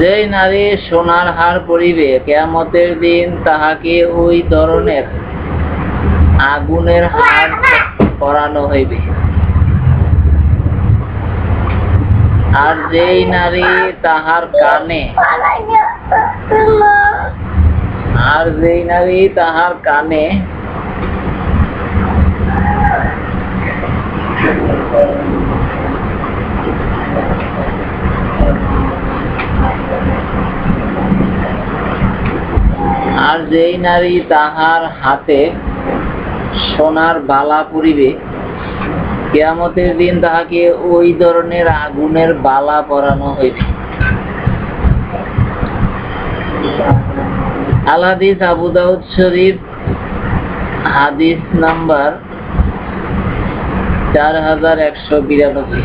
যেই নারী সোনার হার পরিবে, কেয়ামতের দিন তাহাকে ওই ধরনের আগুনের হার পরানো হইবে। আর যেই নারী তাহার কানে আর যেই নারী তাহার কানে আর যেই নারী তাহার হাতে সোনার বালা পরিবে, কেয়ামতের দিন তাহাকে ওই ধরনের আগুনের বালা পরানো হইবে। আল হাদিস আবু দাউদ শরীফ, হাদিস নাম্বার চার হাজার একশো বিরানব্বই।